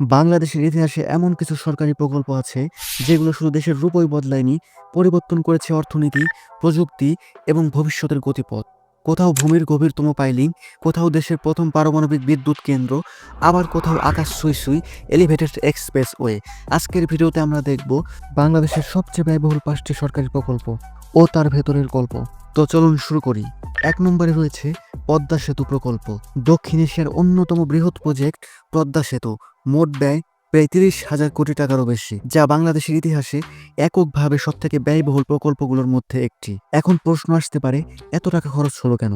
বাংলাদেশের ইতিহাসে এমন কিছু সরকারি প্রকল্প আছে, যেগুলো শুধু দেশের রূপই বদলায়নি, পরিবর্তন করেছে অর্থনীতি, প্রযুক্তি এবং ভবিষ্যতের গতিপথ। কোথাও ভূমির গভীরতম পাইলিং, কোথাও দেশের প্রথম পারমাণবিক বিদ্যুৎ কেন্দ্র, আবার কোথাও আকাশ সুই সুই এলিভেটেড এক্সপ্রেস ওয়ে আজকের ভিডিওতে আমরা দেখব বাংলাদেশের সবচেয়ে ব্যয়বহুল পাঁচটি সরকারি প্রকল্প ও তার ভেতরের গল্প। তো চলুন শুরু করি। এক নম্বরে রয়েছে পদ্মা সেতু প্রকল্প। দক্ষিণ এশিয়ার অন্যতম বৃহৎ প্রজেক্ট পদ্মা সেতু। মোট ব্যয় প্রায় তিরিশ হাজার কোটি টাকারও বেশি, যা বাংলাদেশের ইতিহাসে এককভাবে সবথেকে ব্যয়বহুল প্রকল্পগুলোর মধ্যে একটি। এখন প্রশ্ন আসতে পারে, এত টাকা খরচ হলো কেন?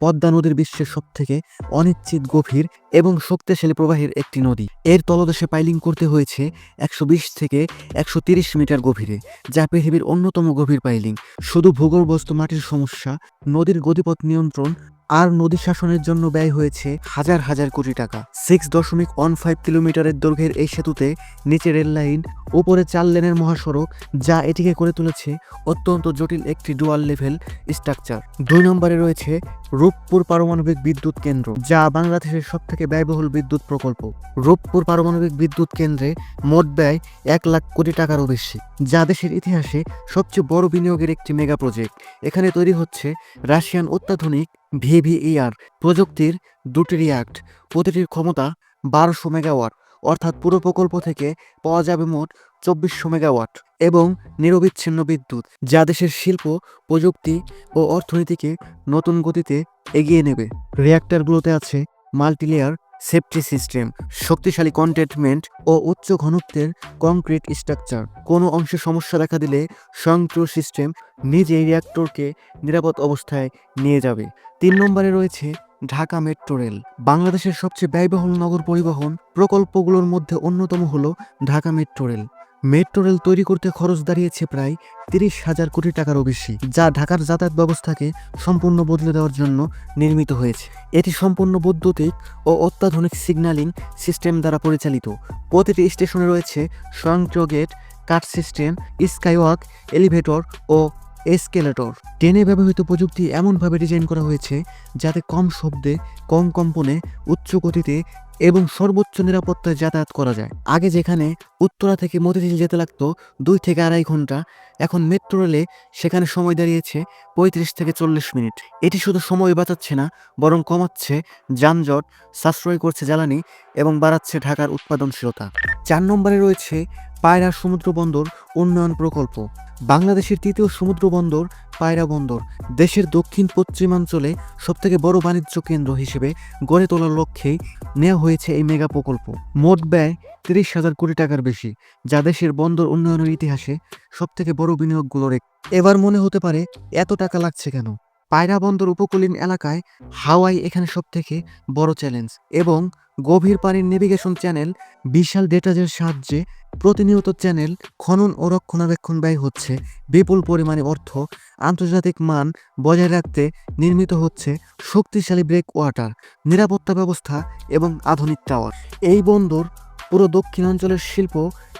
পদ্মা নদীর বিশ্বের সবথেকে অনিশ্চিত গভীর এবং শক্তিশালী প্রবাহের একটি নদী। এর তলদেশে পাইলিং করতে হয়েছে একশো বিশ থেকে একশো মিটার গভীরে, যা পৃথিবীর অন্যতম গভীর পাইলিং। শুধু ভূগর্ভস্থ মাটির সমস্যা, নদীর গতিপথ নিয়ন্ত্রণ আর নদী শাসনের জন্য ব্যয় হয়েছে হাজার হাজার কোটি টাকা। সিক্স দশমিক ওয়ান ফাইভ কিলোমিটারের দৈর্ঘ্যের এই সেতুতে নিচে রেল লাইন উপরে চার লেনের মহাসড়ক, যা এটিকে করে তুলেছে অত্যন্ত জটিল একটি ডুয়াল লেভেল স্ট্রাকচার দুই নম্বরে রয়েছে রূপপুর পারমাণবিক বিদ্যুৎ কেন্দ্র, যা বাংলাদেশের সবথেকে ব্যয়বহুল বিদ্যুৎ প্রকল্প। রূপপুর পারমাণবিক বিদ্যুৎ কেন্দ্রে মোট ব্যয় এক লাখ কোটি টাকারও বেশি, যা দেশের ইতিহাসে সবচেয়ে বড় বিনিয়োগের একটি মেগা প্রজেক্ট। এখানে তৈরি হচ্ছে রাশিয়ান অত্যাধুনিক ভিভিইআর, প্রযুক্তির দুটি রিয়াক্ট প্রতিটির ক্ষমতা বারোশো মেগাওয়াট, অর্থাৎ পুরো প্রকল্প থেকে পাওয়া যাবে মোট চব্বিশশো মেগাওয়াট এবং নিরবিচ্ছিন্ন বিদ্যুৎ, যা দেশের শিল্প, প্রযুক্তি ও অর্থনীতিকে নতুন গতিতে এগিয়ে নেবে। রিয়াক্টারগুলোতে আছে মাল্টিলেয়ার সেফটি সিস্টেম, শক্তিশালী কন্টেনমেন্ট ও উচ্চ ঘনত্বের কংক্রিট স্ট্রাকচার। কোনো অংশে সমস্যা দেখা দিলে স্বয়ংক্রিয় সিস্টেম নিজেই রিয়াক্টরকে নিরাপদ অবস্থায় নিয়ে যাবে। তিন নম্বরে রয়েছে ঢাকা মেট্রো রেল। বাংলাদেশের সবচেয়ে ব্যয়বহুল নগর পরিবহন প্রকল্পগুলোর মধ্যে অন্যতম হলো Dhaka metro rail. Metro rail তৈরি করতে খরচ দাঁড়িয়েছে প্রায় তিরিশ হাজার কোটি টাকারও বেশি, যা ঢাকার যাতায়াত ব্যবস্থাকে সম্পূর্ণ বদলে দেওয়ার জন্য নির্মিত হয়েছে। এটি সম্পূর্ণ বৈদ্যুতিক ও অত্যাধুনিক সিগন্যালিং সিস্টেম দ্বারা পরিচালিত। প্রতিটি স্টেশনে রয়েছে স্বয়ংক্রিয় gate cut system, skywalk, elevator ও এসকেলেটর ট্রেনে ব্যবহৃত প্রযুক্তি এমনভাবে ডিজাইন করা হয়েছে যাতে কম শব্দে, কম কম্পনে, উচ্চ গতিতে এবং সর্বোচ্চ নিরাপত্তায় যাতায়াত করা যায়। আগে যেখানে উত্তরা থেকে মতিঝিল যেতে লাগতো, দুই থেকে আড়াই ঘণ্টা। এখন মেট্রো রেলে সেখানে সময় দাঁড়িয়েছে পঁয়ত্রিশ থেকে চল্লিশ মিনিট। এটি শুধু সময় বাঁচাচ্ছে না, বরং কমাচ্ছে যানজট, সাশ্রয় করছে জ্বালানি এবং বাড়াচ্ছে ঢাকার উৎপাদনশীলতা। চার নম্বরে রয়েছে পায়রা সমুদ্র বন্দর উন্নয়ন প্রকল্প। বাংলাদেশের তৃতীয় সমুদ্র বন্দর, পায়রা বন্দর, দেশের দক্ষিণ পশ্চিমাঞ্চলে সবথেকে বড় বাণিজ্য কেন্দ্র হিসেবে গড়ে তোলার লক্ষ্যে নেওয়া হয়েছে এই মেগা প্রকল্প। মোট ব্যয় তিরিশ হাজার কোটি টাকার বেশি, যা দেশের বন্দর উন্নয়নের ইতিহাসে সবথেকে বড় বিনিয়োগগুলোর এক এবার মনে হতে পারে, এত টাকা লাগছে কেন? পায়রা বন্দর উপকূলীন এলাকায় হাওয়াই এখানে সবথেকে বড় চ্যালেঞ্জ এবং গভীর পানির নেভিগেশন চ্যানেল বিশাল ডেটাজের সাহায্যে প্রতিনিয়ত চ্যানেল খনন ও রক্ষণাবেক্ষণ ব্যয় হচ্ছে। বিপুল পরিমাণে অর্থ, আন্তর্জাতিক মান বজায় রাখতে নির্মিত হচ্ছে শক্তিশালী ব্রেক ওয়াটার নিরাপত্তা ব্যবস্থা এবং আধুনিক টাওয়ার এই বন্দর পুরো দক্ষিণাঞ্চলের শিল্প,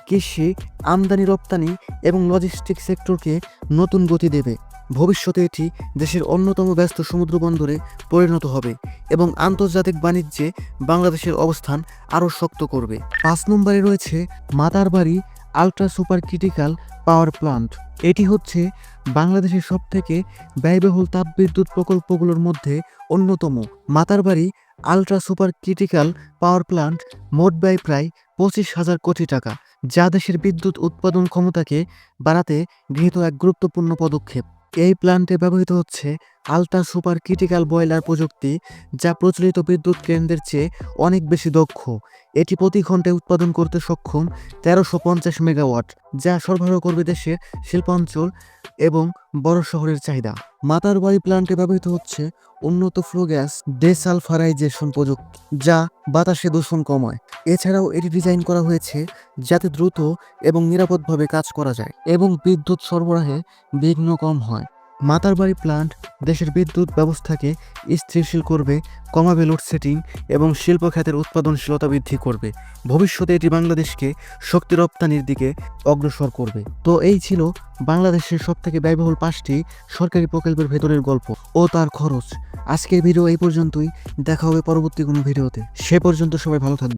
কৃষি, আমদানি, রপ্তানি এবং লজিস্টিক সেক্টরকে নতুন গতি দেবে। ভবিষ্যতে এটি দেশের অন্যতম ব্যস্ত সমুদ্র বন্দরে পরিণত হবে এবং আন্তর্জাতিক বাণিজ্যে বাংলাদেশের অবস্থান আরও শক্ত করবে। পাঁচ নম্বরে রয়েছে Matarbari ultra super critical power plant. এটি হচ্ছে বাংলাদেশের সবথেকে ব্যয়বহুল তাপবিদ্যুৎ প্রকল্পগুলোর মধ্যে অন্যতম। Matarbari ultra super critical power plant মোট ব্যয় প্রায় পঁচিশ হাজার কোটি টাকা, যা দেশের বিদ্যুৎ উৎপাদন ক্ষমতাকে বাড়াতে গৃহীত এক গুরুত্বপূর্ণ পদক্ষেপ। এই প্ল্যান্টে ব্যবহৃত হচ্ছে আলট্রা সুপার ক্রিটিক্যাল বয়লার প্রযুক্তি, যা প্রচলিত বিদ্যুৎ কেন্দ্রের চেয়ে অনেক বেশি দক্ষ। এটি প্রতি ঘন্টায় উৎপাদন করতে সক্ষম তেরোশো পঞ্চাশ মেগাওয়াট, যা সরবরাহ করবে দেশের শিল্পাঞ্চল এবং বড় শহরের চাহিদা। মাতার বাড়ি প্ল্যান্টে ব্যবহৃত হচ্ছে উন্নত ফ্লো গ্যাস ডেসালফারাইজেশন প্রযুক্তি, যা বাতাসে দূষণ কমায়। এছাড়াও এটি ডিজাইন করা হয়েছে যাতে দ্রুত এবং নিরাপদভাবে কাজ করা যায় এবং বিদ্যুৎ সরবরাহে বিঘ্ন কম হয়। মাতারবাড়ি প্লান্ট দেশের বিদ্যুৎ ব্যবস্থাকে স্থিরশীল করবে, কমাবে লোডসেটিং এবং শিল্প খাতের উৎপাদনশীলতা বৃদ্ধি করবে। ভবিষ্যতে এটি বাংলাদেশকে শক্তি রপ্তানির দিকে অগ্রসর করবে। তো এই ছিল বাংলাদেশের সবথেকে ব্যয়বহুল পাঁচটি সরকারি প্রকল্পের ভেতরের গল্প ও তার খরচ। আজকের ভিডিও এই পর্যন্তই। দেখা হবে পরবর্তী কোনো ভিডিওতে। সে পর্যন্ত সবাই ভালো থাকবে